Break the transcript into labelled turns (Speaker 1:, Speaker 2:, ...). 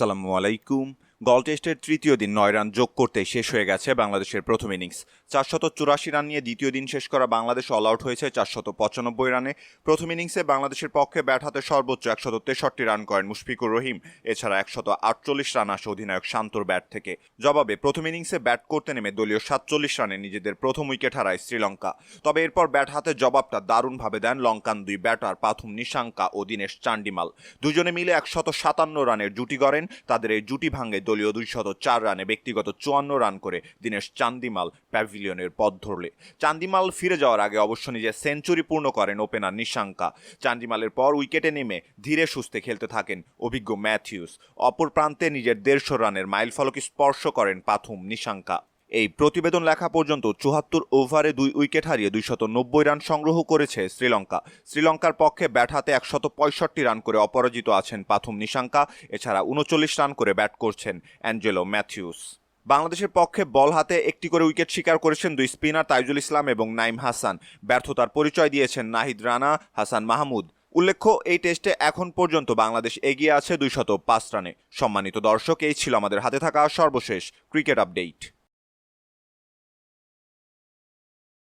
Speaker 1: আসসালামু আলাইকুম। গল টেস্টের তৃতীয় দিন নয় রান যোগ করতে শেষ হয়ে গেছে বাংলাদেশের প্রথম ইনিংস। চারশত চুরাশি রান নিয়ে দ্বিতীয় দিন শেষ করা বাংলাদেশ অল আউট হয়েছে চারশত পঁচানব্বই রানে। প্রথম ইনিংসে বাংলাদেশের পক্ষে ব্যাট হাতে সর্বোচ্চ একশত তেষট্টি রান করেন মুশফিকুর রহিম, এছাড়া একশত আটচল্লিশ রান আসে অধিনায়ক শান্তর ব্যাট থেকে। জবাবে প্রথম ইনিংসে ব্যাট করতে নেমে দলীয় সাতচল্লিশ রানে নিজেদের প্রথম উইকেট হারায় শ্রীলঙ্কা। তবে এরপর ব্যাট হাতে জবাবটা দারুণভাবে দেন লঙ্কান দুই ব্যাটার পাথুম নিশাঙ্কা ও দীনেশ চান্ডিমাল। দুজনে মিলে একশত সাতান্ন রানের জুটি গড়েন, তাদের এই জুটি ভাঙে দলীয় দুইশত চার রানে ব্যক্তিগত চুয়ান্ন রান করে দিনেশ চান্দিমাল প্যাভিলিয়নের পথ ধরলে। চান্দিমাল ফিরে যাওয়ার আগে অবশ্য নিজে সেঞ্চুরি পূর্ণ করেন ওপেনার নিশাঙ্কা। চান্দিমালের পর উইকেটে নেমে ধীরে সুস্থে খেলতে থাকেন অভিজ্ঞ ম্যাথিউস। অপর প্রান্তে নিজের দেড়শো রানের মাইল ফলক স্পর্শ করেন পাথুম নিশাঙ্কা। এই প্রতিবেদন লেখা পর্যন্ত চুহাত্তর ওভারে দুই উইকেট হারিয়ে দুইশত নব্বই রান সংগ্রহ করেছে শ্রীলঙ্কা। শ্রীলঙ্কার পক্ষে ব্যাট হাতে একশত পঁয়ষট্টি রান করে অপরাজিত আছেন পাথুম নিশাঙ্কা, এছাড়া উনচল্লিশ রান করে ব্যাট করছেন অ্যাঞ্জেলো ম্যাথিউস। বাংলাদেশের পক্ষে বল হাতে একটি করে উইকেট শিকার করেছেন দুই স্পিনার তাইজুল ইসলাম এবং নাইম হাসান। ব্যর্থতার পরিচয় দিয়েছেন নাহিদ রানা, হাসান মাহমুদ। উল্লেখ্য, এই টেস্টে এখন পর্যন্ত বাংলাদেশ এগিয়ে আছে দুইশত পাঁচ রানে। সম্মানিত দর্শক, এই ছিল আমাদের হাতে থাকা সর্বশেষ ক্রিকেট আপডেট।